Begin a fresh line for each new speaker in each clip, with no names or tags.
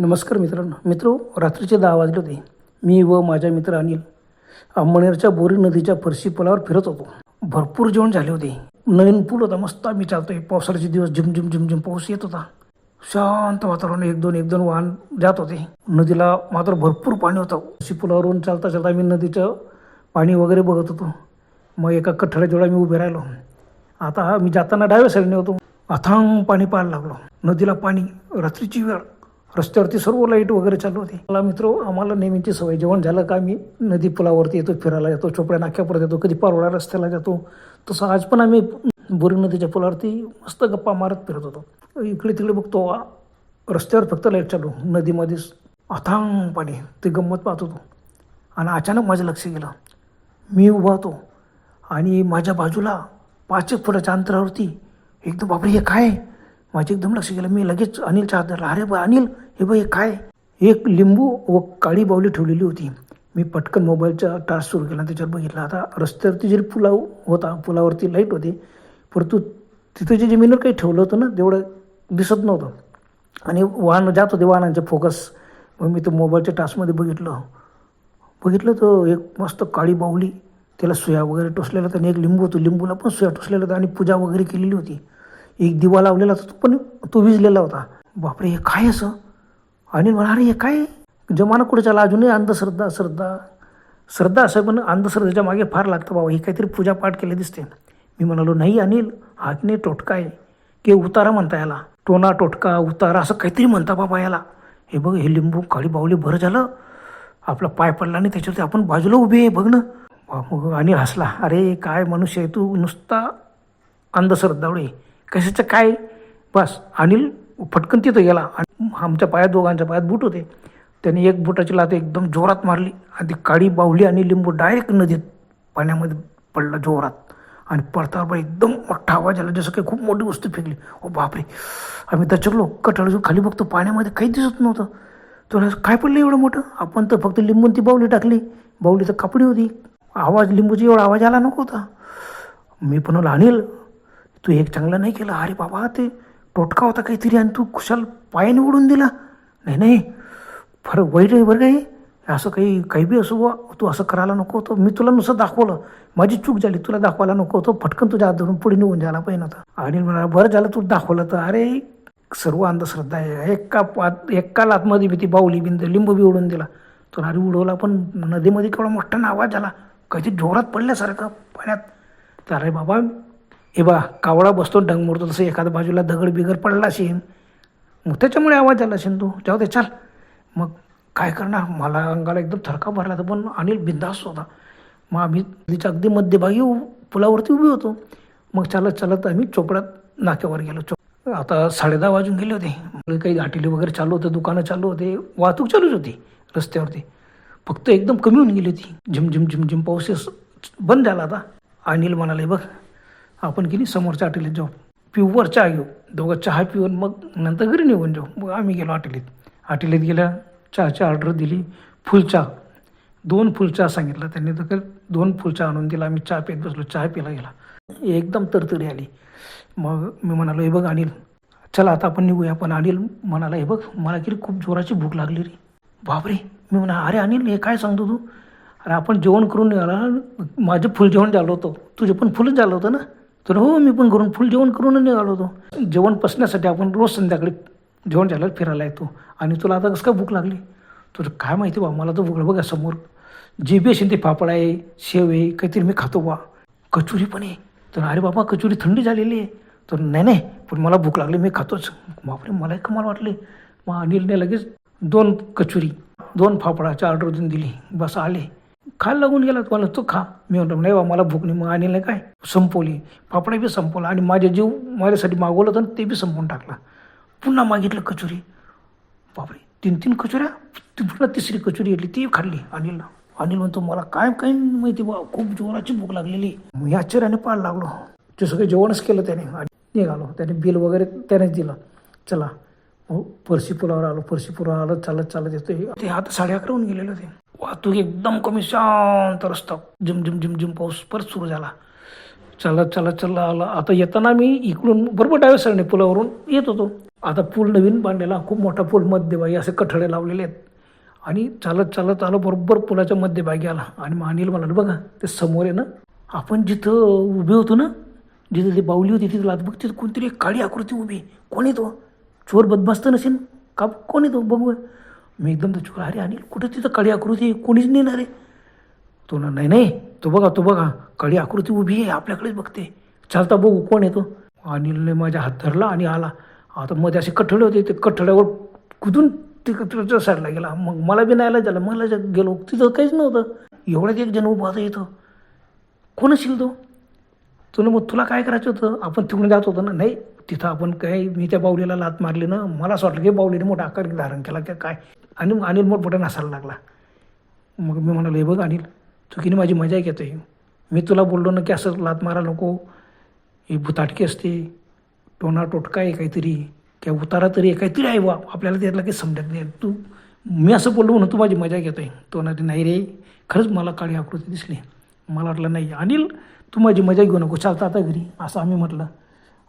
नमस्कार मित्रांनो. मित्र रात्रीचे दहा वाजले होते. मी व माझ्या मित्र अनिल अंबनेरच्या बोरी नदीच्या फरशी पुलावर फिरत होतो. भरपूर जेवण झाले होते. नवीन पूल होता मस्त आम्ही चालतोय. पावसाळ्याचे दिवस झिमझिम झिमझिम पाऊस येत होता. शांत वातावरण एक दोन एक दोन वाहन जात होते. नदीला मात्र भरपूर पाणी होतं. फरशी पुलावरून चालता चालता आम्ही नदीचं पाणी वगैरे बघत होतो. मग एका कठड्याजवळ मी उभे राहिलो. आता हा मी जाताना डाव्या साईडने होतो. अथांग पाणी पाहायला लागलो. नदीला पाणी रात्रीची वेळ. रस्त्यावरती सर्व लाइट वगैरे चालू होती. मला मित्र आम्हाला नेहमीची सवय जेवण झालं का आम्ही नदी पुलावरती येतो फिरायला येतो चोपड्या नाक्यापर्यंत येतो कधी पारोळा रस्त्याला जातो. तसं आज पण आम्ही बोरी नदीच्या पुलावरती मस्त गप्पा मारत फिरत होतो. इकडे तिकडे बघतो रस्त्यावर फक्त लाइट चालू नदीमध्येच अथांग पाणी ते गंमत पाहत होतो. आणि अचानक माझं लक्ष गेलं. मी उभा होतो आणि माझ्या बाजूला पाच एक फुटाच्या अंतरावरती एकदम बापरे हे काय? माझे एकदम लक्ष गेलं. मी लगेच अनिलच्या हात धरला अरे बा अनिल हे बघ हे काय? एक लिंबू व काळी बावली ठेवलेली होती. मी पटकन मोबाईलचा टार्च सुरू केला त्याच्यावर बघितला. आता रस्त्यावरती जरी पुलाव होता पुलावरती लाइट होती परंतु तिथं जे जमिनीवर काही ठेवलं होतं ना तेवढं दिसत नव्हतं. आणि वाहन जात होते वाहनांचे फोकस. मग मी तो मोबाईलच्या टास्कमध्ये बघितलं. बघितलं तर एक मस्त काळी बाऊली त्याला सुया वगैरे टोचलेला त्याने एक लिंबू होतो. लिंबूला पण सुया टोचलेला होता आणि पूजा वगैरे केलेली होती. एक दिवा लावलेला होता तो पण तो विजलेला होता. बापरे हे काय असं? अनिल म्हणा अरे हे काय? जमाना कुठे चाला अजूनही अंधश्रद्धा श्रद्धा श्रद्धा असं पण अंधश्रद्धेच्या मागे फार लागतं बाबा. ही काहीतरी पूजापाठ केले दिसते. मी म्हणालो नाही अनिल हातने टोटका आहे. की उतारा म्हणता याला. टोना टोटका उतारा असं काहीतरी म्हणता बाबा याला. हे बघ हे लिंबू काळी बावली बरं झालं. आपला पाय पडला आणि त्याच्यावरती आपण बाजूला उभे आहे बघ ना. मग आणि हसला. अरे काय मनुष्य आहे तू? नुसता अंधश्रद्धावळे कशाचं काय? बस अनिल फटकन तिथं गेला आणि आमच्या पायात दोघांच्या पायात बूट होते. त्याने एक बुटाची लात एकदम जोरात मारली आणि ती काळी बाहुली आणि लिंबू डायरेक्ट नदीत पाण्यामध्ये पडला जोरात. आणि पडतावर एकदम मोठा आवाज आला जसं काही खूप मोठी वस्तू फेकली. ओ बापरे आम्ही दचकलो कटाळजून खाली बघतो पाण्यामध्ये काही दिसत नव्हतं. तुला काय पडलं एवढं मोठं? आपण तर फक्त लिंबून ती बावली टाकली. बाहुली तर कापडी होती. आवाज लिंबूची एवढा आवाज आला नको होता मी पण अनिल तू एक चांगलं नाही केलं. अरे बाबा ते टोटका होता काहीतरी आणि तू कुशाल पाय निवडून दिला. नाही नाही. फार वाईट आहे बरं काही असं काही काही बी असो बुवा तू असं करायला नको होतं. मी तुला नुसतं दाखवलं. माझी चूक झाली तुला दाखवायला नको होतं. फटकन तुझ्या हात धरून पुढे निघून जायला पाहिजे नव्हतं आणि म्हणाला बरं झालं तू दाखवलं तर. अरे सर्व अंधश्रद्धा आहे. एका पात एका लातमध्ये भीती बाऊली बिंद लिंबू बी उडून दिला. तो अरे उडवला पण नदीमध्ये केवढा मोठा आवाज झाला. काहीतरी जोरात पडल्यासारखं पाण्यात. तर अरे बाबा हे बा कावळा बसतो डंग मोडतो तसं एखाद्या बाजूला दगड बिगड पडला असेल मग त्याच्यामुळे आवाज आला असेल तू. जाऊ दे चाल. मग काय करणार? मला अंगाला एकदम थरका भरला तर पण अनिल बिंदास होता. मग आम्ही तिच्या अगदी मध्यभागी उ- पुलावरती उभी होतो. मग चालत चालत आम्ही चोपड्यात नाक्यावर गेलो. चोप आता साडेदहा वाजून गेले होते. काही हॉटेली वगैरे चालू होते दुकानं चालू होते वाहतूक चालूच होती रस्त्यावरती. फक्त एकदम कमी होऊन गेली होती. झिम झिम झिम झिम पाऊस बंद झाला आता अनिल म्हणाले बघ आपण गेली समोरच्या हॉटेलीत जाऊ. पिऊवर चहा घेऊ. दोघं चहा पिऊन मग नंतर घरी निघून जाऊ. मग आम्ही गेलो हॉटेलीत. हॉटेलीत गेल्या चहाची ऑर्डर दिली फुल चहा. दोन फुल चहा सांगितला त्यांनी. तर दोन फुल चहा आणून दिला. आम्ही चहा पित बसलो चहा पिला गेला. एकदम तरतरी आली. मग मी म्हणालो हे बघ अनिल चला आता आपण निघूया. पण अनिल म्हणाला हे बघ मला की खूप जोराची भूक लागली रे. बापरे. मी म्हणा अरे अनिल हे काय सांगतो तू? अरे आपण जेवण करून निघाला माझं फुल जेवण झालं होतं. तुझे पण फुलच झालं होतं ना? तर हो मी पण घरून फुल जेवण करून निघालो होतो. जेवण पसण्यासाठी आपण रोज संध्याकाळी जेवण झालं फिरायला येतो. आणि तुला आता कसं काय भूक लागली? तुला काय माहिती बा मला तर भूक बघा समोर. जे बी असेल ते पापड आहे शेव आहे काहीतरी मी खातो बा. कचोरी पण आहे. तर अरे बाबा कचोरी थंडी झालेली आहे. तर नाही नाही पण मला भूक लागली मी खातोच. बापरे मला कमाल वाटले. मग अनिलने लगेच. दोन कचोरी दोन फाफडाची ऑर्डर देऊन दिली. बस आले. खा लागून गेला तुम्हाला तो खा. मी म्हणतो नाही बा मला भूक नाही मग आणलं काय? संपवली. पापडा बी संपवला आणि माझे जीव माझ्यासाठी मागवलं होतं ते बी संपवून टाकला. पुन्हा मागितलं कचोरी. बापरे तीन तीन कचोऱ्या? ती पुन्हा तिसरी कचोरी घेतली ती खाल्ली. अनिल अनिल म्हणतो मला काय काय माहिती बा खूप जोराची भूक लागलेली. मी आश्चर्याने पाहायला लागलो. ते सगळं जेवणच केलं त्याने आणि निघालो. त्याने बिल वगैरे त्यानेच दिलं. चला. मग परशी पुलावर आलो. पर्सी पुलावर आलो चालत चालत येतो ते आता साडे अकरा होऊन गेलेलं ते वाहतूक एकदम कमी शांत रस्ता. झिम झिम झिम झिम पाऊस परत सुरू झाला. चालत चालत चालला आला. आता येताना मी इकडून बरोबर डाव्या साईडने पुलावरून येत होतो. आता पूल नवीन बांधलेला खूप मोठा पूल मध्यभागी असे कठडे लावलेले आहेत. आणि चालत चालत आलो बरोबर पुलाच्या मध्यभागी आला. आणि मग अनिल म्हणाला बघा ते समोर आहे ना आपण जिथं उभे होतो ना जिथं ती बावली होती तिथं लात बघ तिथं कोणतरी काळी आकृती उभी कोण येतो चोर बदमास्त नसेल? का? कोण येतो बघू मी एकदम तर चुकला. अरे अनिल कुठं तिथं काळी आकृती कोणीच नेणार आहे? तो ना नाही नाही. तो बघा तो बघा. काळी आकृती उभी आहे आपल्याकडेच बघते. चालता बघू कोण येतो अनिलने माझ्या हात धरला आणि आला. आता मध्ये असे कठडे होते ते कठड्यावर कुठून तिकडच्या साईडला गेला. मग मला बी न्यायला झालं. मला गेलो तिथं काहीच नव्हतं. एवढ्यात एक जण उभा होता येतो कोण असेल तो? तुला मग तुला काय करायचं होतं? आपण तिकडून जात होतो ना? नाही. तिथं आपण काय मी त्या बावलीला लात मारली ना मला असं वाटलं की बावलीने मोठा आकार धारण केला की काय? आणि अनिल मोठमोठ्या नसायला लागला. मग मी म्हणालो हे बघ अनिल चुकीने माझी मजा आहे मी तुला बोललो ना की असं लात मारा नको. ही भुताटकी असते. टोना टोटका आहे काहीतरी. किंवा उतारा तरी आहे काहीतरी आहे बा आपल्याला त्यातला काही समजत नाही. तू मी असं बोललो म्हणून तू माझी मजा घेतो तो ना नाही रे खरंच मला काळी आकृती दिसली. मला वाटलं नाही अनिल तू माझी मजा घेऊ नको. चालता आता घरी. असं आम्ही म्हटलं.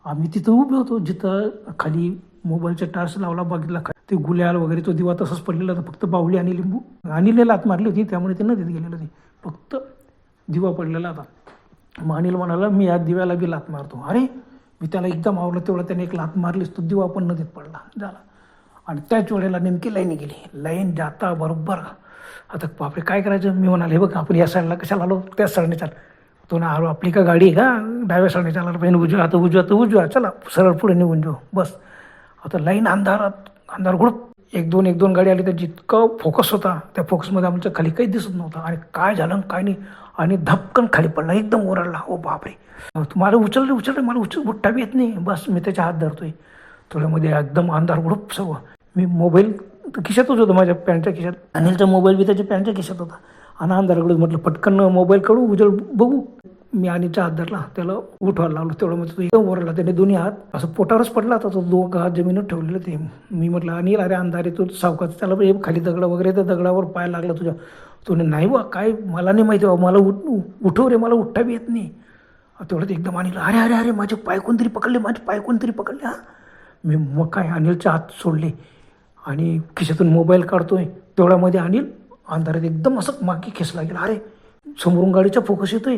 आम्ही तिथं उभे होतो जिथं खाली मोबाईलचा टार्च लावला बघितला ते गुल्याल वगैरे तो दिवा तसंच पडलेला होता फक्त बावली आणि लिंबू. आणि लात मारली होती त्यामुळे ते नदीत गेलेलं होती फक्त दिवा पडलेला होता. मग अनिल म्हणाला मी या दिव्याला बी लात मारतो. अरे मी त्याला एकदम आवडलं तेवढं त्याने एक लात मारलीच तो दिवा पण नदीत पडला. झाला. आणि त्याच वेळेला नेमकी लाईन गेली. लाईन जाता बरोबर. आता बापरे काय करायचं? मी म्हणाले हे बघ आपण या साईडला कशाला आलो? त्या साईडने चाल. तो ना आरो आपली का गाडी आहे का? डाव्या साईडने चालणार. पाहिजे उजवा आता उजवा तर उजवा. चला सरळ पुढे निघून जाऊ. बस. आता लाईन अंधारात अंधार गुडप एक दोन एक दोन गाडी आली तर जितकं फोकस होता त्या फोकसमध्ये आमच्या खाली काही दिसत नव्हतं. आणि काय झालं काय नाही आणि धपकन खाली पडला एकदम ओरडला. ओ बापरे. मला उचलले उचलले मला उचल उठ्ठा बी येत नाही. बस मी त्याच्या हात धरतोय. थोड्यामध्ये एकदम अंधार गुडप सगळं. मी मोबाईल खिशातच होतो माझ्या पॅन्टच्या खिशात. अनिलचा मोबाईल बी त्याच्या पॅन्टच्या खिशात होता. आणि अंधाराकडे म्हटलं पटकन मोबाईल काढू उजळ बघू. मी अनिलचा हात धरला त्याला उठवायला लागलो तेवढं म्हणजे तो एकदम ओरडला त्याने दोन्ही हात असं पोटावरच पडला होता तो दोघं हात जमिनीवर ठेवलेलं ते. मी म्हटलं अनिल अरे अंधारे तू सावकाच त्याला खाली दगड वगैरे त्या दगडावर पाय लागला तुझ्या. तोने नाही बा काय मला नाही माहिती बा मला उठ उठव रे मला उठता बी येत नाही. तेवढं एकदम अनिल अरे अरे अरे माझे पाय कोणतरी पकडले माझे पाय कोणतरी पकडले हा. मी मग काय अनिलच्या हात सोडले. आणि खिशातून मोबाईल काढतोय तेवढ्यामध्ये अनिल अंधारात एकदम असं मागे खेचला गेला. अरे समोरून गाडीचा फोकस येतोय.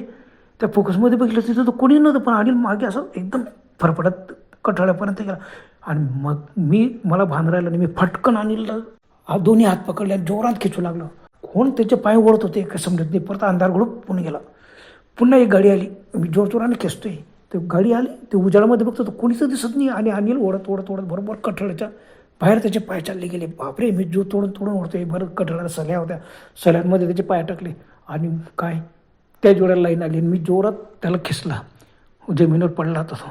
त्या फोकसमध्ये बघितलं तिथं तर कोणी नव्हतं पण अनिल मागे असं एकदम फरफडत कठाळ्यापर्यंत गेला. आणि मग मी मला भान राहिलं नाही मी फटकन अनिलला हा दोन्ही हात पकडले आणि जोरात खेचू लागलो. कोण त्याचे पाय ओढत होते काय समजत नाही. परत अंधार घडून पुणे गेला. पुन्हा एक गाडी आली. मी जोरजोराने खेचतोय. ते गाडी आली ते उजाडामध्ये बघतो तर कोणीच दिसत नाही आणि अनिल ओढत ओढत ओढत बरोबर कठळ्याच्या बाहेर त्याचे पाय चालले गेले. बापरे मी जो तोडून तोडून ओढतोय बरं कठड्याला सल्या होत्या. सल्यांमध्ये त्याचे पाय टाकले आणि काय? त्या जोड्याला लाईन आली आणि मी जोरात त्याला खिसला जमिनीवर पडला होता तो.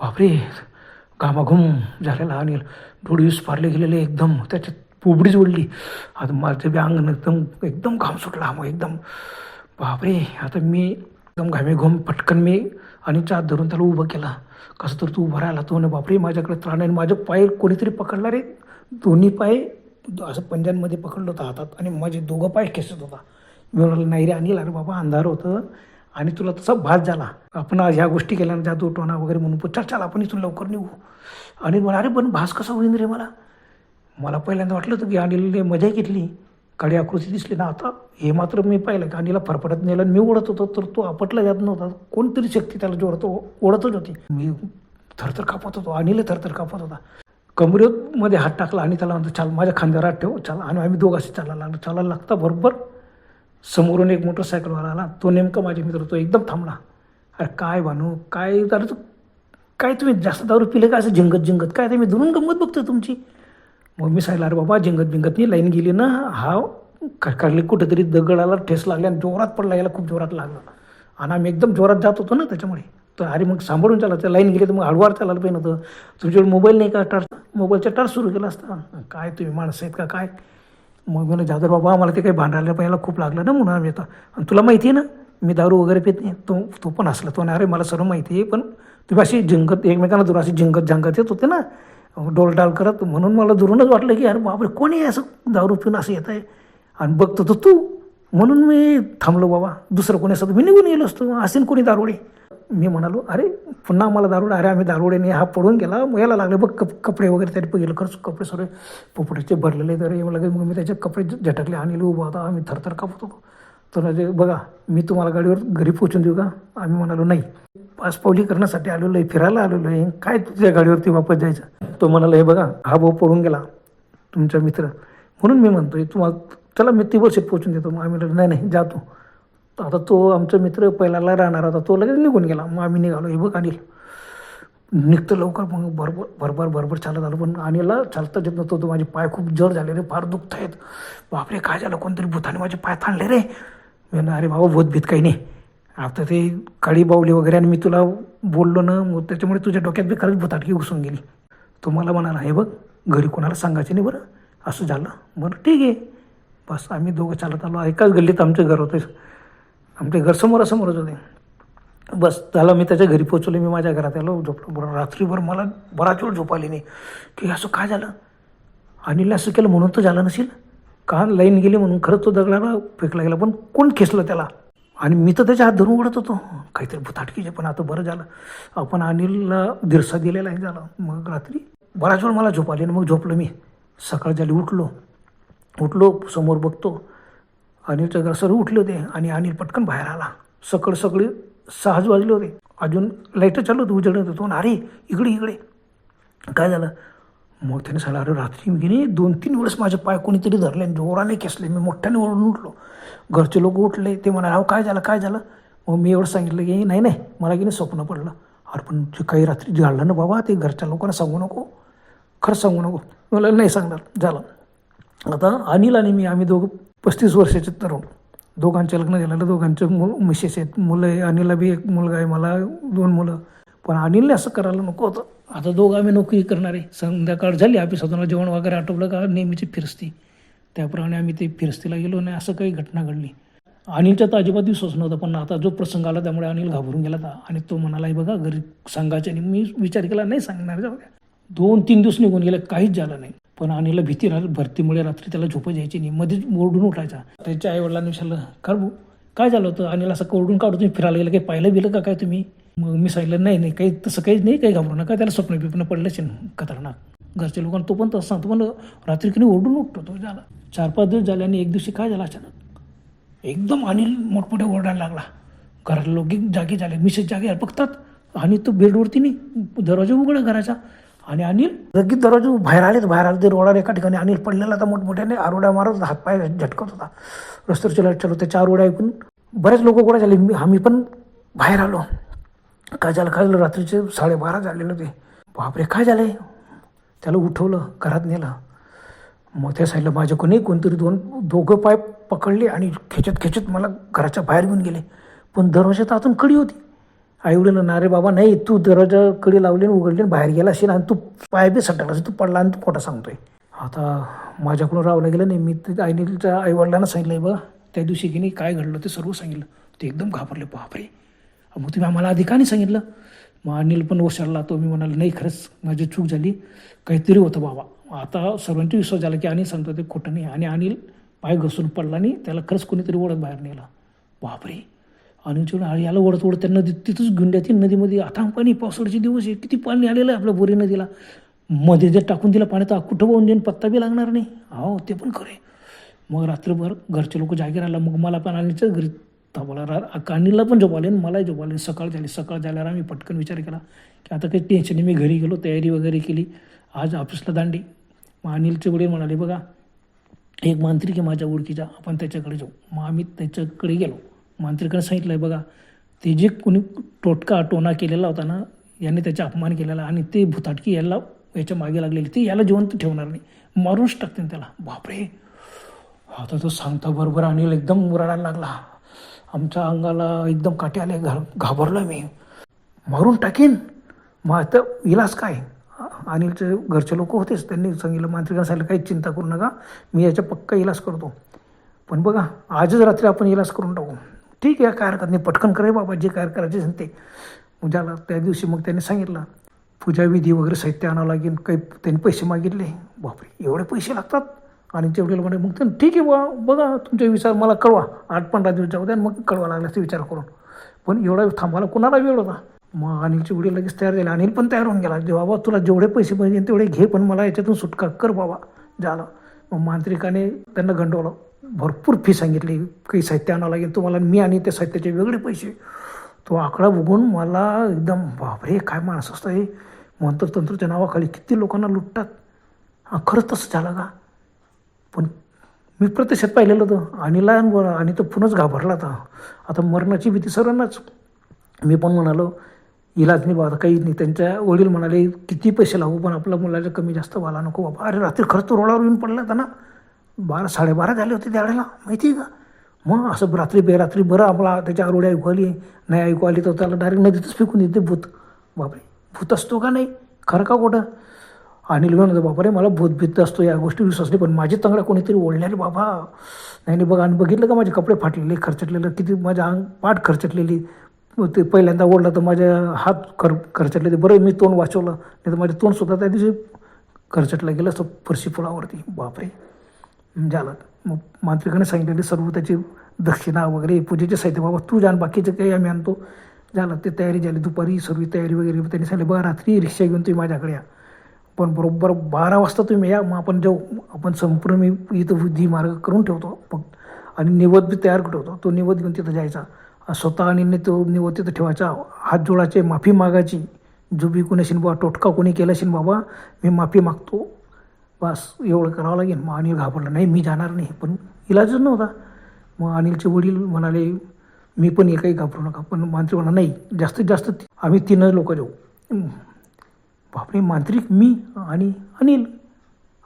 बापरे घामाघूम झालेला आणि डोळीस पारले गेलेले एकदम. त्याच्यात पुबडीच उडली. आता माझं बी अंग एकदम एकदम घाम सुटला. मग एकदम. बापरे आता मी एकदम घामेघूम पटकन मी आणि चात धरून त्याला उभं केला. कसं तर तू उभं राहिला. तो ना बापरे माझ्याकडे त्राण आहे माझे पाय कोणीतरी पकडला रे? दोन्ही पाय असं पंजांमध्ये पकडलं होतं हातात आणि माझे दोघं पाय खेचत होता. मी म्हणाल नाही रे अनिल अरे बाबा अंधार होतं आणि तुला तसा भास झाला. आपण आज ह्या गोष्टी केल्या ना जादू टोना वगैरे म्हणून पण चल चल आपण इथून लवकर निघू. आणि म्हणा अरे पण भास कसा होईन रे मला? मला पहिल्यांदा वाटलं होतं की अनिलने मजा घेतली. काळी आकृती दिसली ना आता हे मात्र मी पाहिलं की फरफडत फरफटत नेलं आणि मी ओढत होतो तर तो आपटला जात नव्हता. कोणतरी शक्ती त्याला जोडतो ओढतच होती. मी थरथर कापत होतो अनिल थरथर कापत होता. कमरेमध्ये हात टाकला आणि त्याला म्हणतो चाल माझ्या खांद्यावर हात ठेव चाल आणि आम्ही दोघं असे चालायला लागलो. चालायला लागता बरोबर समोरून एक मोटरसायकलवाला आला. तो नेमका माझे मित्र तो एकदम थांबला. अरे काय भानू काय अरे तू काय तुम्ही जास्त दारू पिले का? असं झिंगत झिंगत काय ते मी दुरून गंमत बघतो तुमची? मग मी सांगितलं अरे बाबा जिंगत बिंगत नाही लाईन गेली ना हा काढली कुठेतरी दगडाला ठेस लागले आणि जोरात पडला याला खूप जोरात लागला. आणि आम्ही एकदम जोरात जात होतो ना त्याच्यामुळे. तर अरे मग सांभाळून चाला त्या लाईन गेली तर मग हळूवार चालायला पाहिजे नव्हतं तुमच्याकडे मोबाईल नाही का टार्च मोबाईलचा टार्च सुरू केला असता? काय तुम्ही माणसं आहेत का काय? मग म्हणलं जादर बाबा मला ते काही भांडायला पाहिजे खूप लागलं ना म्हणून आम्ही आता. आणि तुला माहिती आहे ना मी दारू वगैरे पित नाही. तो तो पण असला तो नाही. अरे मला सर्व माहिती आहे पण तुम्ही अशी जिंकत एकमेकांना दूर अशी जिंकत जांगत येत होते ना डोलडाल करत म्हणून मला दुरूनच वाटलं की अरे बापरे कोणी आहे असं दारू पिऊन असं येत आहे आणि बघतो तर तू. म्हणून मी थांबलो बाबा. दुसरं कोणी असतं मी निघून गेलो असतो. असेल कोणी दारुडे? मी म्हणालो अरे पुन्हा आम्हाला दारुड. अरे आम्ही दारुड्याने हा पडून गेला. मग याला लागले बघ कप कपडे वगैरे तरी गेलं. खरंच कपडे सगळे पोपटाचे भरलेले तर येऊ लागले मग मी त्याचे कपडे झटकले. आणि उभा होता आम्ही थरथर कापत होतो. तर म्हणजे बघा मी तुम्हाला गाडीवर घरी पोचून देऊ का? आम्ही म्हणालो नाही. पाच पावली करण्यासाठी आलेलो आहे फिरायला आलेलो आहे. काय तुझ्या गाडीवरती वापस जायचं? तो म्हणाला हे बघा हा भाऊ पडून गेला तुमचा मित्र. म्हणून मी म्हणतोय तुम्हाला चला मी ती वर्षात पोचून देतो. मग आम्ही म्हणलो, नाही नाही जातो तर आता तो आमचा मित्र पहिल्याला राहणार होता तो लगेच निघून गेला. मग आम्ही निघालो हे बघ अनिल. निघतं लवकर मग भरभर भरभर भरभर चालत आलो. पण अनिलला चालता येत नव्हतं तो माझे पाय खूप जड झाले रे फार दुखत आहेत. बापरे काय झालं? कोणतरी भूताने माझे पाय थांबले रे. मी अरे भाऊ भूतभीत काही नाही. आता ते काळी बावली वगैरे आणि मी तुला बोललो ना मग त्याच्यामुळे तुझ्या डोक्यात बी खरंच भूताटकी घुसून गेली. तो मला म्हणाला हे बघ घरी कोणाला सांगायचं नाही बरं. असं झालं. बरं ठीक आहे. बस आम्ही दोघं चालत आलो. एकाच गल्लीत आमचं घर होतं. आमचे घर समोरासमोरच होते. बस त्याला मी त्याच्या घरी पोचवले मी माझ्या घरात आलो झोपलो. बरं रात्रीभर मला बराच वेळ झोप आली नाही. की असं काय झालं? अनिल असं केलं म्हणून तर झालं नसेल? का लाईन गेली म्हणून खरंच तो दगडाला फेकला गेला पण कोण खेचलं त्याला? आणि मी तर त्याच्या हात धरून ओढत होतो. काहीतरी भुताटकीचे पण आता बरं झालं. आपण अनिलला दिरसा दिलेला आहे झालं. मग रात्री बराच वेळ मला झोप आली आणि मग झोपलो मी. सकाळ झाली उठलो. उठलो समोर बघतो. अनिलच्या घरासर उठले होते आणि अनिल पटकन बाहेर आला. सकाळ सगळे सहाज वाजले होते. अजून लाइट चालू होतं उजेड होतो. अरे इकडे इकडे. काय झालं? मग त्याने सांगला अरे रात्री मी गेली. दोन तीन वेळेस माझे पाय कोणीतरी धरले आणि जोराने खेसले मी मोठ्याने ओरडून उठलो. घरचे लोक उठले. ते म्हणाले अहो काय झालं? काय झालं? मग मी एवढं सांगितलं की नाही नाही. मला की नाही स्वप्न पडलं. अरे पण जे काही रात्री झालं ना बाबा. ते घरच्या लोकांना सांगू नको. खरं सांगू नको. मला नाही सांगणार. झालं. आता अनिल आणि मी आम्ही दोघं पस्तीस वर्षाचे तरुण दोघांचे लग्न झालेलं दोघांचे मुल मिसेस आहेत. मुलं आहे. अनिलला बी एक मुलगा आहे. मला दोन मुलं. पण अनिलने असं करायला नको होतं. आता दोघं आम्ही नोकरी करणार. आहे संध्याकाळ झाली ऑफिसातून जेवण वगैरे आटोपलं का नेहमीची फिरस्ती. त्याप्रमाणे आम्ही ते फिरस्तीला गेलो नाही असं काही घटना घडली. अनिलच्या तर अजिबात विश्वास नव्हता पण आता जो प्रसंग आला त्यामुळे अनिल घाबरून गेला होता. आणि तो म्हणाला आहे बघा घरी सांगायच्या आणि मी विचार केला नाही सांगणार जाऊ दोन तीन दिवस निघून गेले काहीच झालं नाही. पण अनिलला भीती राहिली भरतीमुळे रात्री त्याला झोप यायची नाही. मध्येच ओरडून उठायचा. त्याच्या आईवडिलांनी विचारलं का काय झालं होतं? अनिल असं कोरडून काढून तुम्ही फिरायला गेलं काही पाहिलं बिलं का काय तुम्ही? मग मी सांगितलं नाही नाही काही तसं काही नाही काही घाबरू नका त्याला स्वप्न बिप्न पडलंच आहे खतरनाक. घरच्या लोकांना तो पण तसं सांगतो पण रात्री की ओरडून उठतो तो झाला. चार पाच दिवस झाले आणि एक दिवशी काय झालं अचानक? एकदम अनिल मोठमोठ्या ओरडायला लागला. घरातले लोक जागे झाले मिसेस जागे बघतात आणि तो बेडवरती नाही दरवाजा उघडा घराचा. आणि अनिल लगेच दरवाजा बाहेर आले बाहेर आले ते रोडावर एका ठिकाणी अनिल पडलेला आता मोठमोठ्याने आरोड्या मारत हातपाय झटकत होता. रस्त्यावरची लाइट चालू त्याच्या आरोड्या ऐकून बरेच लोक गोळा झाले. मी आम्ही पण बाहेर आलो. काय झालं? काय झालं? रात्रीचे साडेबारा झालेले होते बापरे काय झालंय? त्याला उठवलं घरात नेलं. मग त्या साईडला माझ्या कोणी कोणतरी दोन दोघं पाय पकडले आणि खेचत खेचत मला घराच्या बाहेर घेऊन गेले. पण दरवाजात आतून कडी होती. आई वडील ना रे बाबा नाही तू दरवाजा कडी लावली आणि उघडली आणि बाहेर गेला असेल आणि तू पाय बी सटकला असेल तू पडला आणि तू खोटा सांगतोय. आता माझ्याकडून रावलं गेलं नाही. मी ते आईनीच्या आईवडिलांना सांगितलं बघा त्या दिवशी की नाही काय घडलं ते सर्व सांगितलं. ते एकदम घाबरले. बापरे. मग तुम्ही आम्हाला आधी का नाही सांगितलं? मग अनिल पण ओसरला तो मी म्हणाला नाही खरंच माझी चूक झाली. काहीतरी होतं बाबा. आता सर्वांची विश्वास झाला की अनिल सांगतो ते खोटं नाही. आणि अनिल पाय घसरून पडला नाही त्याला खरंच कोणीतरी ओढत बाहेर नेला. बापरे. आणि चिडून याला ओढत ओढत त्या नदीत तिथंच गुंड्यातील नदीमध्ये आता पाणी पावसाळ्याचे दिवस आहे. किती पाणी आलेलं आहे आपल्या बोरी नदीला. मध्ये जर टाकून दिला पाणी तर कुठं वाहून देईन पत्ता बी लागणार नाही. हो ते पण खरे मग रात्रभर घरचे लोक जागे राहिला मग मला पण अनिलच्याच घरी थांबवला रा अनिलला पण झोप आले मलाही झोप आले. सकाळ झाली सकाळ झाल्यावर आम्ही पटकन विचार केला की आता काही टेन्शन नाही मी घरी गेलो तयारी वगैरे केली. आज ऑफिसला दांडी. मग अनिलचे वडील म्हणाले बघा एक मांत्रिक आहे माझ्या ओळखीचा आपण त्याच्याकडे जाऊ. मग आम्ही त्याच्याकडे गेलो. मांत्रिकाने सांगितलं आहे बघा ते जे कोणी टोटका टोना केलेला होता ना याने त्याचा अपमान केलेला आणि ते भुताटकी याला याच्या मागे लागलेली ते याला जिवंत ठेवणार नाही. मारूनच टाकते त्याला. बापरे! आता तो सांगता बरोबर अनिल एकदम मुराडायला लागला. आमच्या अंगाला एकदम काटे आले घा घाबरलो मी. मारून टाकेन. मग आता इलाज काय? अनिलचे घरचे लोक होतेच त्यांनी सांगितलं मांत्रिकांना सांगितलं काही चिंता करू नका. मी याचा पक्का इलाज करतो. पण बघा आजच रात्री आपण इलाज करून टाकू. ठीक आहे काय हरकत नाही पटकन करे बाबा जे काय करायचे असेल ते. ज्याला त्या दिवशी मग त्यांनी सांगितलं पूजाविधी वगैरे साहित्य आणावं लागेल काही त्यांनी पैसे मागितले. बापरे एवढे पैसे लागतात? आणि तेवढे म्हणे मग तर ठीक आहे बा बघा तुमचे विचार मला कळवा. आठ पंधरा दिवस जाऊ द्या मग कळवा लागला ते विचार करून. पण एवढा थांबायला कुणाला वेळ होता? मग अनिलचे वडील लगेच तयार झाले. अनिल पण तयार होऊन गेला. जे बाबा तुला जेवढे पैसे पाहिजे तेवढे घे पण मला याच्यातून सुटका कर बाबा. झालं. मग मांत्रिकाने त्यांना गंडवलं. भरपूर फी सांगितली. काही साहित्य आणावं लागेल तुम्हाला मी आणि त्या साहित्याचे वेगळे पैसे. तो आकडा बघून मला एकदम बापरे काय माणसं असतं हे. मंत्र तंत्रच्या नावाखाली किती लोकांना लुटतात. हा खरंच तसं झालं का? मी प्रत्यक्षात पाहिलेलं होतं. आणीला आणि तो पुन्हाच घाबरला होता. आता मरणाची भीती सर्वांनाच. मी पण म्हणालो इलाज नाही बाबा काही नाही. त्यांच्या वडील म्हणाले किती पैसे लागू पण आपल्या मुलाला कमी जास्त व्हायला नको बाबा. अरे रात्री खरंच तो रोडावर येऊन पडला होता ना. बारा साडेबारा झाले होते त्यावेळेला माहिती आहे का? मग असं रात्री बेरात्री बरं आपला त्याच्या आरोडी ऐकू आली. नाही ऐकू आली तर त्याला डायरेक्ट नदीतच फेकून देते भूत. बापरे भूत असतो का नाही? खरं का कुठं अनिल म्हणतो बापा रे मला भूत भीत असतो या गोष्टी विश्वास नाही पण माझी तंगडा कोणीतरी ओढल्याने बाबा. नाही नाही बघा आणि बघितलं का माझे कपडे फाटलेले खर्चटलेलं किती माझ्या अंग पाठ खर्चटलेली. ते पहिल्यांदा ओढलं तर माझ्या हात खर खर्चटले ते. बरं मी तोंड वाचवलं नाही तर माझे तोंडसुद्धा त्या दिवशी खर्चटलं गेलं असतं फरशी फुलावरती. बापरे. झालं. मग मांत्रिकाने सांगितलेली सर्व त्याची दक्षिणा वगैरे पूजेचे साहित्य बाबा तू जाण बाकीचं काही आम्ही आणतो. झालं ते तयारी झाली. दुपारी सर्व तयारी वगैरे त्यांनी सांगितलं बघा रात्री रिक्षा घेऊन तुम्ही माझ्याकडे या. पण बरोबर बारा वाजता तुम्ही या मग आपण जाऊ. आपण संपूर्ण मी इथं विधी मार्ग करून ठेवतो. फक्त आणि निवद बी तयार ठेवतो. तो निवद घेऊन तिथं जायचा. स्वतः आणि तो निवद तिथं ठेवायचा. हात जोडायचे माफी मागायची. जो बी कोणी असेल बाबा टोटका कोणी केला असेल बाबा मी माफी मागतो. बस एवढं करावं लागेल. मग अनिल घाबरला. नाही मी जाणार नाही. पण इलाजच नव्हता. मग अनिलचे वडील म्हणाले मी पण एकही घाबरू नका. पण मांत्रिक म्हणा नाही जास्तीत जास्त आम्ही तीनच लोक जाऊ. बापरे मांत्रिक मी आणि अनिल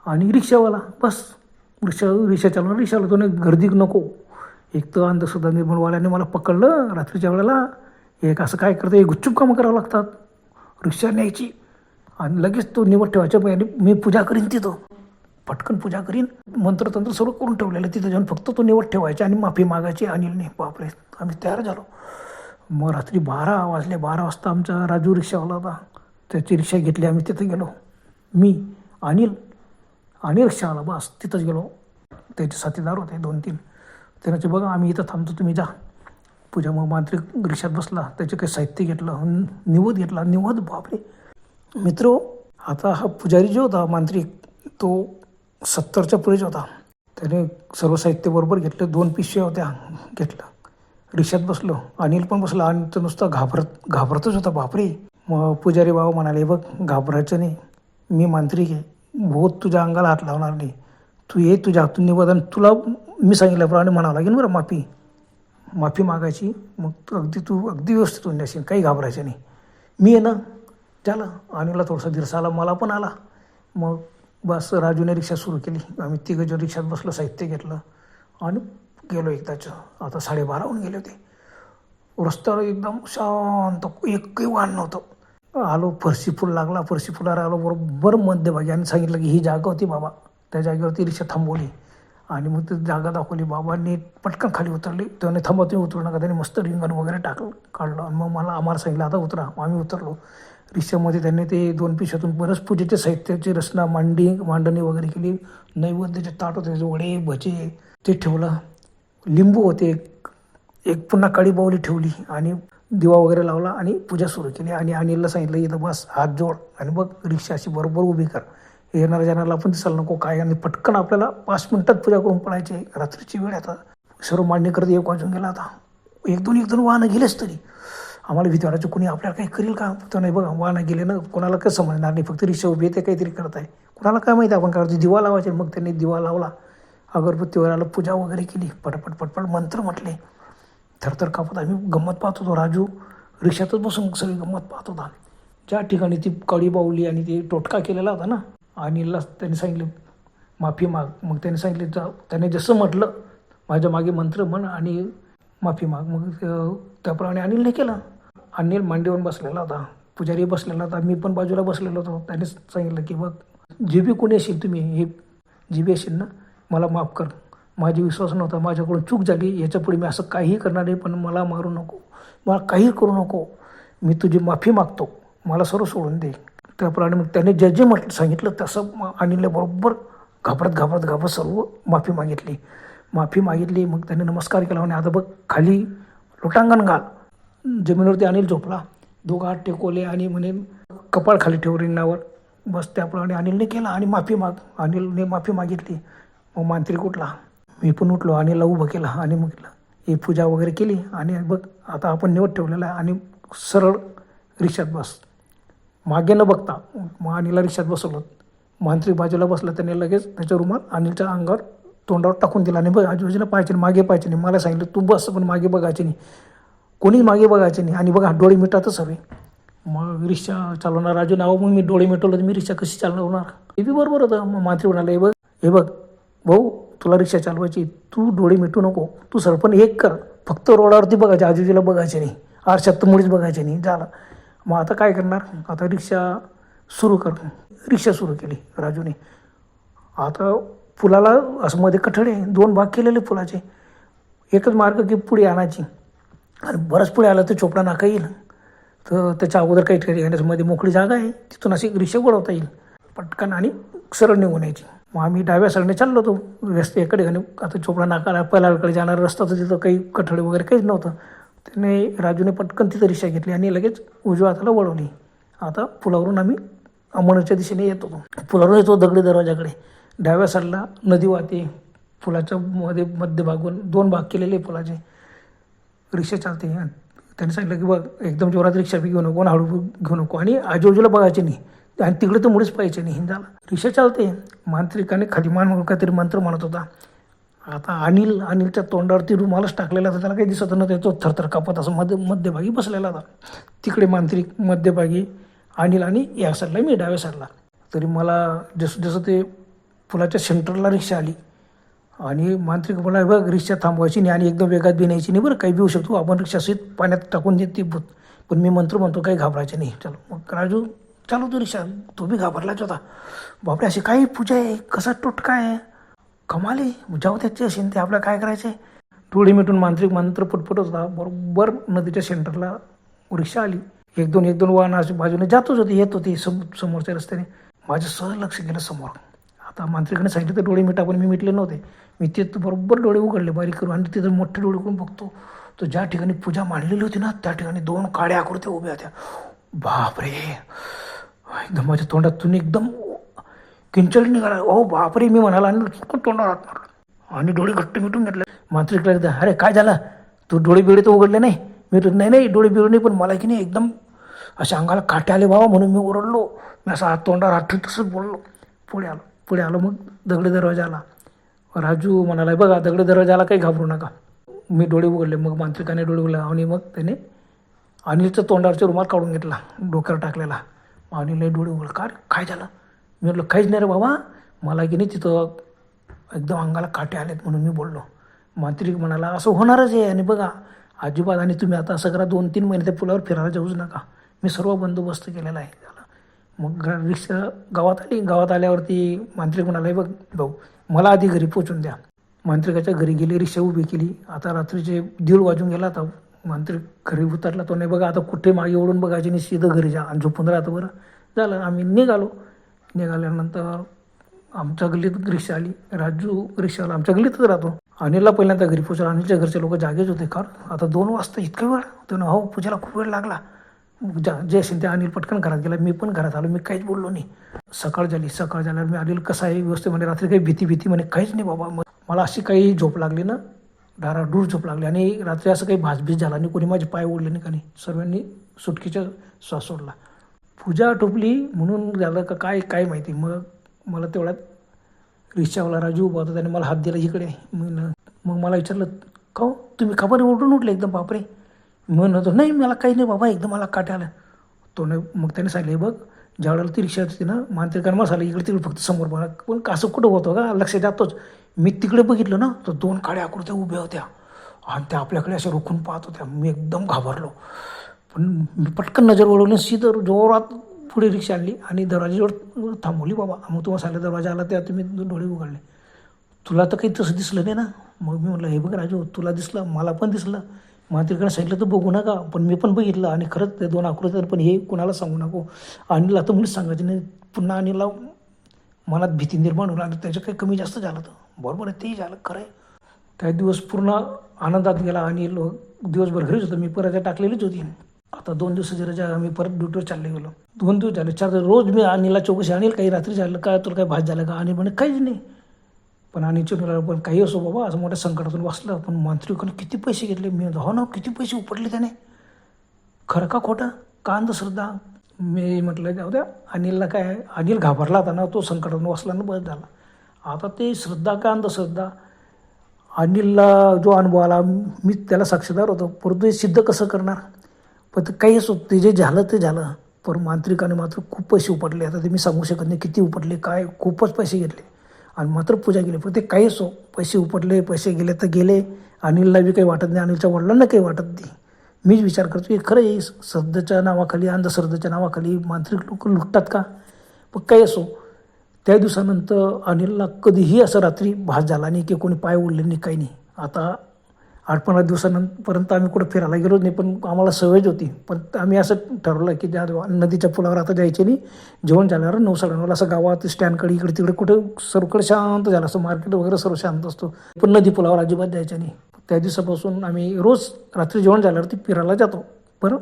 आणि रिक्षावाला. बस रिक्षा रिक्षा चालवणार रिक्षाला तो नाही गर्दी नको. एक तर अंधश्रद्धा निर्मूलवाल्याने मला पकडलं रात्रीच्या वेळेला एक असं काय करतं एक गुच्चूप कामं करावं लागतात. रिक्षा न्यायची. आणि लगेच तो निवड ठेवायच्या पहिले मी पूजा करीन तिथं. पटकन पूजा करीन. मंत्रतंत्र सर्व करून ठेवलेलं तिथं जाऊन. फक्त तो निवड ठेवायचा आणि माफी मागायची अनिलने. बापरे आम्ही तयार झालो. मग रात्री बारा वाजले बारा वाजता आमचा राजू रिक्षावाला होता. त्याची रिक्षा घेतली आम्ही तिथं गेलो. मी अनिल अनिल रिक्षावाला बस तिथंच गेलो. त्याचे साथीदार होते दोन तीन त्याचे बघा आम्ही इथं थांबतो तुम्ही जा. पूजा मग मांत्रिक रिक्षात बसला त्याचे काही साहित्य घेतलं निवद घेतला. निवद बापरे! मित्र आता हा पुजारी जो होता मांत्रिक तो सत्तरच्या पुढेच होता त्याने सर्व साहित्य बरोबर घेतलं दोन पिशव्या होत्या घेतलं रिक्षात बसलो अनिल पण बसला आणि तो नुसता घाबरत घाबरतच होता बापरे! मग पुजारी बाबा म्हणाले बघ घाबरायचं नाही. मी मांत्रिक आहे. भूत तुझ्या अंगाला हात लावणार नाही. तू ये तुझ्या हातून निवेदन तुला मी सांगितल्याप्रमाणे म्हणावं लागेल बरं माफी. माफी मागायची. मग तू अगदी तू अगदी व्यवस्थित होऊन जाशील. काही घाबरायचं नाही. मी आहे ना. झालं अनिलला थोडासा दिरसा आला मला पण आला. मग बस राजूने रिक्षा सुरू केली. आम्ही तिघंजण रिक्षात बसलो साहित्य घेतलं आणि गेलो एकदाचं. आता साडेबारा होऊन गेले होते. रस्त्यावर एकदम शांत एकही वाण नव्हतं. आलो फरशी फुल लागला फरशी फुलाला आलो बरोबर मध्यभागी आणि सांगितलं की ही जागा होती बाबा. त्या जागेवरती रिक्षा थांबवली. आणि मग ती जागा दाखवली. बाबांनी पटकन खाली उतरली. त्याने थांबा तुम्ही उतरू नका. त्यांनी मस्त रिंगण वगैरे टाकलं काढलं. आणि मग मला आम्हाला सांगितलं आता उतरा. आम्ही उतरलो. रिक्षामध्ये त्यांनी ते दोन पिशातून बरंच पूजेच्या साहित्याची रचना मांडी मांडणी वगैरे केली. नैवेद्याचे ताट होते वडे भजे ते ठेवलं. लिंबू होते. एक एक पुन्हा काळी बावली ठेवली. आणि दिवा वगैरे लावला आणि पूजा सुरू केली. आणि अनिलला सांगितलं इथं बस हात जोड आणि बघ रिक्षा अशी बरोबर उभी कर. येणाऱ्या जाणाऱ्याला पण दिसायला नको काय? आणि पटकन आपल्याला पाच मिनिटात पूजा करून पडायची रात्रीची वेळ आता. सर्व मांडणी करत एक वाजून गेला आता. एक दोन एक दोन वाहनं गेलेच तरी. आम्हाला भीती वाटायची कोणी आपल्याला काही करेल का? तर नाही बघा वाहनं गेले ना कोणाला कसं समजणार नाही फक्त रिक्षा उभी ते काहीतरी करत आहे. कोणाला काय माहिती आपण काय दिवा लावायचे मग त्यांनी दिवा लावला. अगरबत्तीवर आलं पूजा वगैरे केली. पटपट पटपट मंत्र म्हटले. थरथर कापत आम्ही गंमत पाहत होतो. राजू रिक्षातच बसून सगळी गंमत पाहत होता. ज्या ठिकाणी ती कडी बावली आणि ते टोटका केलेला होता ना अनिलला त्यांनी सांगितलं माफी माग. मग त्यांनी सांगितलं जा. त्याने जसं म्हटलं माझ्या मागे मंत्र म्हण आणि माफी माग. मग त्याप्रमाणे अनिलने केलं. अनिल मांडीवर बसलेला होता. पुजारी बसलेला होता. मी पण बाजूला बसलेलो होतो. त्याने सांगितलं की बघ जे बी कोणी असेल तुम्ही? हे जे बी असेल ना? मला माफ कर. माझी विश्वास नव्हता माझ्याकडून चूक झाली याच्यापुढे मी असं काहीही करणार नाही पण मला मारू नको. मला काही करू नको. मी तुझी माफी मागतो. मला सर्व सोडून दे. त्याप्रमाणे मग त्याने जे जे म्हटलं सांगितलं तसं अनिलने बरोबर घाबरत घाबरत घाबरत सर्व माफी मागितली. माफी मागितली मग त्याने नमस्कार केला आणि आता बघ खाली लोटांगण घाल. जमिनीवरती अनिल झोपला. दोघं हात टेकवले आणि म्हणे कपाळ खाली ठेव रिंगणावर. बस त्याप्रमाणे अनिलने केला आणि माफी माग अनिलने माफी मागितली. मग मांत्रिक उठला मी पण उठलो अनिलला उभं केलं आणि मग ही पूजा वगैरे केली आणि बघ आता आपण निवड ठेवलेला आहे आणि सरळ रिक्षात बस. मागे न बघता मग अनिला रिक्षात बसवलं. मांत्रिक बाजूला बसला त्याने लगेच त्याच्या रुमाल अनिलच्या अंगावर तोंडावर टाकून दिला आणि बघ आजूबाजूला पाहायचे नाही मागे पाहायचे नाही. मला सांगितलं तू बस पण मागे बघायचे नाही. कोणी मागे बघायचे नाही. आणि बघा डोळे मिटातच हवे. मग रिक्षा चालवणार राजू नाव मग मी डोळे मिटवलं तर मी रिक्षा कशी चालवणार? हे बी बरोबर होतं. मग मांत्री म्हणाले हे बघ हे बघ भाऊ तुला रिक्षा चालवायची तू डोळे मिटू नको. तू सरपण एक कर. फक्त रोडावरती बघायचे आजूबाजूला बघायचे नाही. आरशात तर मुळीच बघायचे नाही. झालं. मग आता काय करणार? आता रिक्षा सुरू कर. रिक्षा सुरू केली राजूने. आता पुलाला असं मध्ये कठडे आहे दोन भाग केलेले पुलाचे. एकच मार्ग की पुढे आणायची. आणि बरंच पुढे आलं तर चोपडा नाका येईल. तर त्याच्या अगोदर काही ठिकाणी मध्ये मोकळी जागा आहे. तिथून अशी रिक्षा वळवता येईल. पटकन आणि सरळ निघून यायची. मग आम्ही डाव्या साईडने चाललो होतो. रस्ते एकडे आणि आता चोपडा नाकाला पहिल्याकडे जाणारा रस्ता तर तिथं काही कठडे वगैरे काहीच नव्हतं. त्याने राजूने पटकन तिथं रिक्षा घेतली आणि लगेच उजव्या हाताला वळवली. आता पुलावरून आम्ही अंमळच्या दिशेने येत होतो. पुलावरून येतो दगडी दरवाजाकडे. डाव्या साईडला नदी वाहते. पुलाच्या मध्ये मध्यभागून दोन भाग केलेले पुलाचे. रिक्षा चालते. आणि त्यांनी सांगितलं की बघ एकदम जोरात रिक्षा बी घेऊ नको आणि हळू घेऊ नको. आणि आजूबाजूला बघायचे नाही. आणि तिकडे तर मुळेच पाहिजे नाही. झालं रिक्षा चालते. मांत्रिकाने खाली मान म्हणून काहीतरी मंत्र म्हणत होता. आता अनिल अनिलच्या तोंडावरती रुमालच टाकलेला होता. त्याला काही दिसत नव्हतं. तो थरथर कापत असं मध्य मध्यभागी बसलेला होता. तिकडे मांत्रिक मध्यभागी अनिल आणि या साईडला मी डाव्या साईडला. तरी मला जसं जसं ते पुलाच्या सेंटरला रिक्षा आली आणि मांत्रिक मला बघ रिक्षा थांबवायची नाही आणि एकदम वेगात बी न्यायची नाही बरं. काही भिऊ शकतो. आपण रिक्षा पाण्यात टाकून देत भूत. पण मी मंत्र म्हणतो काही घाबरायचे नाही. चलो मग राजू चालू तो रिक्षा तो बी घाबरलाच होता. बापरे अशी काही पूजा आहे? कसा टोटका आहे? कमाली जाऊ त्याचे असेल ते आपल्याला काय करायचे डोळे मिटून मांत्रिक मंत्र पुटपुट होता. बरोबर नदीच्या सेंटरला रिक्षा आली. एक दोन एक दोन वाहन अशी बाजूने जातच होती येत होती सम समोरच्या रस्त्याने. माझं सहज लक्ष गेलं समोर. आता मांत्रिकाने सांगितलं तर डोळे मिटा पण मी मिटले नव्हते. मी ते बरोबर डोळे उघडले बारीक करून. आणि तिथं मोठे डोळे करून बघतो तर ज्या ठिकाणी पूजा मांडलेली होती ना त्या ठिकाणी दोन काळ्या आकृत्या उभ्या होत्या. बापरे! एकदम माझ्या तोंडातून एकदम किंचल निघाला. ओ बापरे मी म्हणाला आणि चुकून तोंडावर हात मारला. आणि डोळे घट्ट मिटून घेतले. मांत्रिकला एकदा, अरे काय झालं? तू डोळे बिळे तर उघडले नाही. मी तर नाही नाही डोळे बिळे नाही पण मला की नाही एकदम अशा अंगाला काटे आले बाबा म्हणून मी ओरडलो. मी असा हात तोंडावर हात तसंच बोललो. पुढे आलो पुढे आलो मग दगडे दरवाजा आला. राजू म्हणाला बघा दगडे दरवाजाला काही घाबरू नका. मी डोळे उघडले मग मांत्रिकाने डोळे उघडले आणि मग त्याने अनिलचं तोंडावरचा रुमाल काढून घेतला डोक्यावर टाकलेला. अनिलने डोळे उघडले. काय काय झालं? मी म्हटलं काहीच नाही रे बाबा. मला की नाही तिथं एकदम अंगाला काटे आलेत म्हणून मी बोललो. मांत्रिक म्हणाला असं होणारच आहे. आणि बघा अजिबात आणि तुम्ही आता असं करा दोन तीन महिने त्या पुलावर फिरायला जाऊच नका. मी सर्व बंदोबस्त केलेला आहे. झाला. मग रिक्षा गावात आली. गावात आल्यावरती मांत्रिक म्हणाला बघ भाऊ मला आधी घरी पोचून द्या. मांत्रिकाच्या घरी गेली रिक्षा उभी केली. आता रात्रीचे दीड वाजून गेला आता. मांत्रिक घरी उतरला तो नाही बघा आता कुठे मागे ओढून बघायचे नाही सीधं घरी जा आणि झोपून राहतं बरं. झालं आम्ही निघालो. निघाल्यानंतर आमच्या गल्लीत रिक्षा आली. राजू रिक्षाला आमच्या गल्लीतच राहतो. अनिलला पहिल्यांदा घरी पोचला अनिलच्या घरचे लोक जागेच होते. कारण आता दोन वाजता इतका वेळ होतो ना हो पूजेला खूप वेळ लागला. जा ज्या जे असेल ते अनिल पटकन घरात गेला. मी पण घरात आलो. मी काहीच बोललो नाही. सकाळ झाली. सकाळ झाल्यावर मी अनिल कसा आहे? व्यवस्थित? म्हणे रात्री काही भीती भीती म्हणे काहीच नाही बाबा. मग मला अशी काही झोप लागली ना डाराडूर झोप लागली आणि रात्री असं काही भासभीस झाला आणि कोणी माझे पाय ओढले नाही का नाही? सर्वांनी सुटकीचा श्वास सोडला. पूजा आटोपली म्हणून झालं का काय काय माहिती. मग मला तेवढ्यात रिक्षावाला राजू उभा होता त्याने मला हात दिला इकडे. मग मग मला विचारलं का हो? तुम्ही खबर उठून उठले एकदम? बापरे. म्हणतो नाही मला काही नाही बाबा एकदम मला काट आलं. तो नाही मग त्याने सांगितलं बघ ज्या वेळेला ती रिक्षा होती ना मानतेकान मसाला इकडे तिकडे फक्त समोर बघा. पण कसं कुठं होतं का? लक्ष जातोच मी तिकडे बघितलं ना तर दोन काड्या आकृत्या उभ्या होत्या. आणि त्या आपल्याकडे अशा रोखून पाहत होत्या. मी एकदम घाबरलो. पण मी पटकन नजर वळवली सीधं जोरात पुढे रिक्षा आणली आणि दरवाजाजवळ थांबवली बाबा मग तुम्हाला सांगितलं दरवाजा आला त्या तुम्ही डोळे उघडले. तुला तर काही तसं दिसलं नाही ना? मग मी म्हटलं हे बघ राजू तुला दिसलं मला पण दिसलं. मात्रिकाने सांगितलं तर बघू नका पण मी पण बघितलं आणि खरंच ते दोन आकृत्या पण हे कुणाला सांगू नको. अनिलला तर म्हणून सांगायचे नाही पुन्हा अनिलला मनात भीती निर्माण होणार आणि त्याचं काही कमी जास्त झालं तर. बरोबर आहे तेही झालं खरं आहे. त्या दिवस पूर्ण आनंदात गेला आणि दिवसभर घरीच होतो. मी परत रजा टाकलेलीच होती. आता दोन दिवसाची रजा आम्ही परत ड्युटीवर चालले गेलो. दोन दिवस झाले चार रोज मी अनिलला चौकशी अनिल काही रात्री झालं काय तुला काही भात झालं का? आणि म्हणे काहीच नाही. पण आणि चिडून पण काही असो बाबा असं मोठ्या संकटातून वाचलं पण मंत्रीकडून किती पैसे घेतले? मी म्हणतो, हो ना किती पैसे उपटले त्याने? खरं का खोटं? का अंधश्रद्धा मी म्हटलं जाऊ द्या अनिलला काय अनिल घाबरला होता ना तो संकटातून वाचला ना बस झाला. आता ते श्रद्धा का अंधश्रद्धा अनिलला जो अनुभव आला मी त्याला साक्षीदार होतो. परंतु हे सिद्ध कसं करणार? पण ते काही असो ते जे झालं ते झालं. पण मांत्रिकाने मात्र खूप पैसे उपटले. आता ते मी सांगू शकत नाही किती उपटले काय खूपच पैसे घेतले. आणि मात्र पूजा केली. पण ते काही असो पैसे उपटले पैसे गेले तर गेले. अनिलला बी काही वाटत नाही. अनिलच्या वडिलांना काही वाटत नाही. मीच विचार करतो की खरं आहे श्रद्धेच्या नावाखाली अंधश्रद्धेच्या नावाखाली मांत्रिक लोक लुटतात का? पण काही असो. त्या दिवसानंतर अनिलला कधीही असं रात्री भास झाला नाही की कोणी पाय ओढले नाही काही नाही. आता आठ पंधरा दिवसानंतपर्यंत आम्ही कुठं फिरायला गेलो नाही पण आम्हाला सवयच होती. पण आम्ही असं ठरवलं की ज्या नदीच्या पुलावर आता जायचे नाही जेवण झाल्यावर नऊ साडेनऊला असं गावात स्टँडकडे इकडे तिकडे कुठं सर्वकडे शांत झालं. असं मार्केट वगैरे सर्व शांत असतो. पण नदी पुलावर अजिबात जायचं नाही. त्या दिवसापासून आम्ही रोज रात्री जेवण झाल्यावर ती फिरायला जातो. पण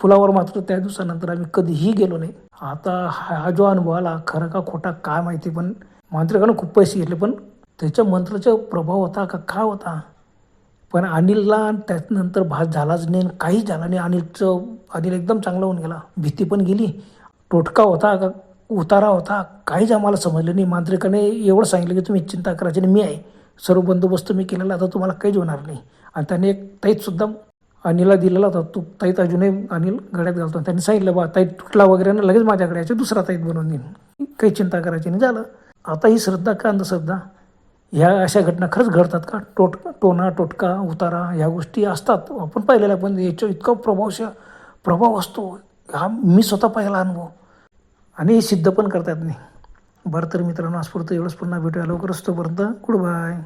पुलावर मात्र त्या दिवसानंतर आम्ही कधीही गेलो नाही. आता हा जो अनुभव आला खरं का खोटा काय माहिती पण मांत्रिकानं खूप पैसे घेतले पण त्याच्या मंत्राचा प्रभाव होता का काय होता? पण अनिलला त्यानंतर भास झालाच नाही आणि काहीच झाला नाही. अनिलचं अनिल एकदम चांगला होऊन गेला. भीती पण गेली. टोटका होता का उतारा होता. काहीच आम्हाला समजलं नाही. मांत्रिकाने एवढं सांगितलं की तुम्ही चिंता करायची नाही मी आहे. सर्व बंदोबस्त मी केलेला आता तुम्हाला काहीच होणार नाही. आणि त्याने एक ताईतसुद्धा अनिलला दिलेला होता. तो ताईत अजूनही अनिल गड्यात घालतो. त्यांनी सांगितलं बा ताईत तुटला वगैरे ना लगेच माझ्याकडे यायचं दुसरा ताईत बनवून देईन. काही चिंता करायची नाही झालं. आता ही श्रद्धा का अंधश्रद्धा ह्या अशा घटना खरंच घडतात का? टोट टोना टोटका उतारा ह्या गोष्टी असतात. आपण पाहिलेल्या पण याच्या इतका प्रभावशा प्रभाव असतो. हा मी स्वतः पाहिला अनुभव. आणि हे सिद्ध पण करतात नाही. बरं तर मित्रांनो आजपुरतं एवढंच. पुन्हा भेटूया लवकरच तोपर्यंत. Good bye